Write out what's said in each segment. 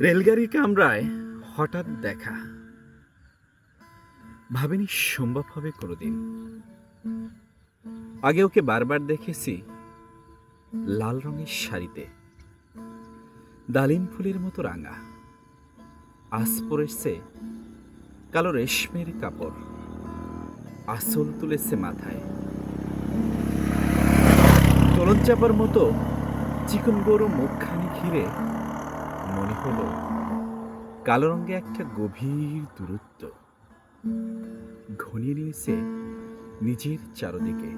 রেলগাড়ির কামরায় হঠাৎ দেখা। ভাবিনি সম্ভব হবে কোনোদিন। আগে ওকে বারবার দেখেছি লাল রঙের শাড়িতে। ডালিম ফুলের মতো রাঙা। আজ পরেছে কালো রেশমের কাপড়। আসল তুলেছে মাথায়। তলন চাপার মতো চিকন গরু মুখখানি ঘিরে হলো কালো রঙে একটা গভীর দূরত্ব। ঘনিয়ে নিয়েছে নিজের চারদিকে।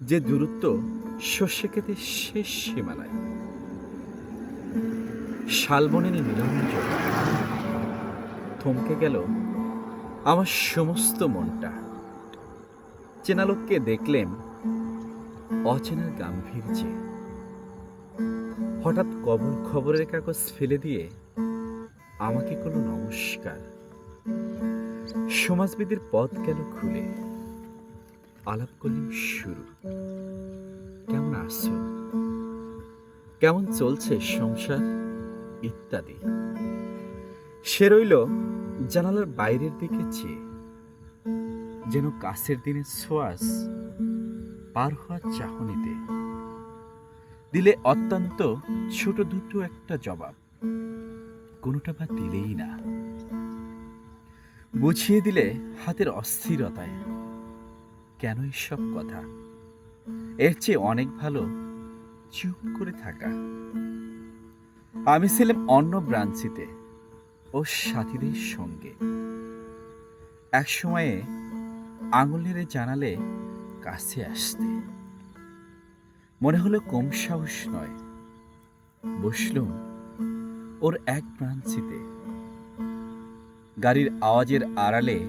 যে দূরত্ব শস্য খেতে শেষ সীমানায়। শালবনের নিরঞ্জন থমকে গেল আমার সমস্ত মনটা। চেনা লোককে দেখলেন অচেনার গাম্ভীর্যে। হঠাৎ কবর খবরের কাগজ ফেলে দিয়ে আমাকে কোনো নমস্কার। সমাজবিদের পথ গেল খুলে? আলাপ করলাম শুরু। কেমন আছো? কেমন চলছে সংসার? ইত্যাদি। সে রইল জানালার বাইরের দিকে চেয়ে। যেন কাছের দিনের ছোঁয়াশ পার হওয়ার চাহনিতে। দিলে অত্যন্ত ছোট দুটো একটা জবাব। কোনোটা বা দিলেই না। বুঝিয়ে দিলে হাতের অস্থিরতায়। কেন সব কথা? এর চেয়ে অনেক ভালো চুপ করে থাকা। আমি ছিলাম অন্য ব্রাঞ্চিতে ও সাথীদের সঙ্গে। এক সময়ে আঙুল নেড়ে জানালে কাছে আসতে। মনে হলো কম সাহস নয়। বসলুম ওর এক ব্রাঞ্চিতে গাড়ির আওয়াজের আড়ালে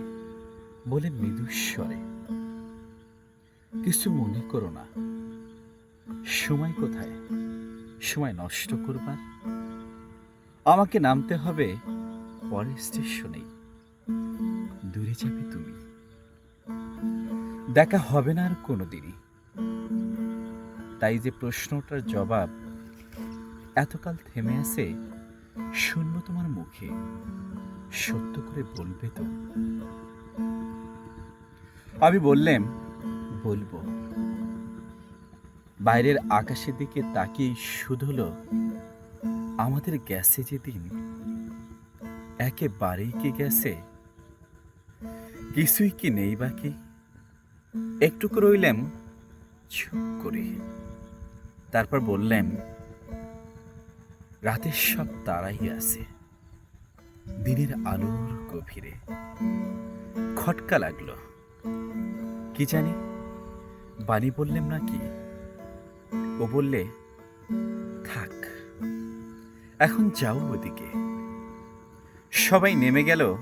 বলে মৃদুস্বরে, কিছু মনে করো না। সময় কোথায়? সময় নষ্ট করবার? আমাকে নামতে হবে পরের স্টেশনেই। দূরে যাবে তুমি। দেখা হবে না আর কোনোদিনই। তাই যে প্রশ্নটার জবাব এতকাল থেমে আছে শুনব তোমার মুখে। সত্য করে বলবে তো। আমি বললাম বলব। বাইরের আকাশের দিকে তাকিয়ে শুধু হলো আমাদের গ্যাসে যেদিন একেবারেই কি গেছে? কিছুই কি নেই বাকি একটুকু রইলাম চুপ করে। তারপর বললেন, রাতের সব তারাই আছে, দিনের আলোর গভীরে। খটকা লাগল। কি জানি, বাণী বললেন নাকি? ও বললে, থাক, এখন যাও ওদিকে। সবাই নেমে গেল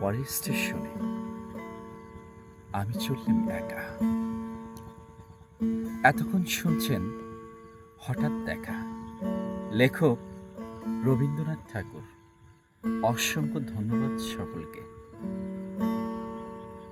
পরের স্টেশনে। আমি চললাম একা। এতক্ষণ শুনছেন হঠাৎ দেখা। লেখক রবীন্দ্রনাথ ঠাকুর। অসংখ্য ধন্যবাদ সকলকে।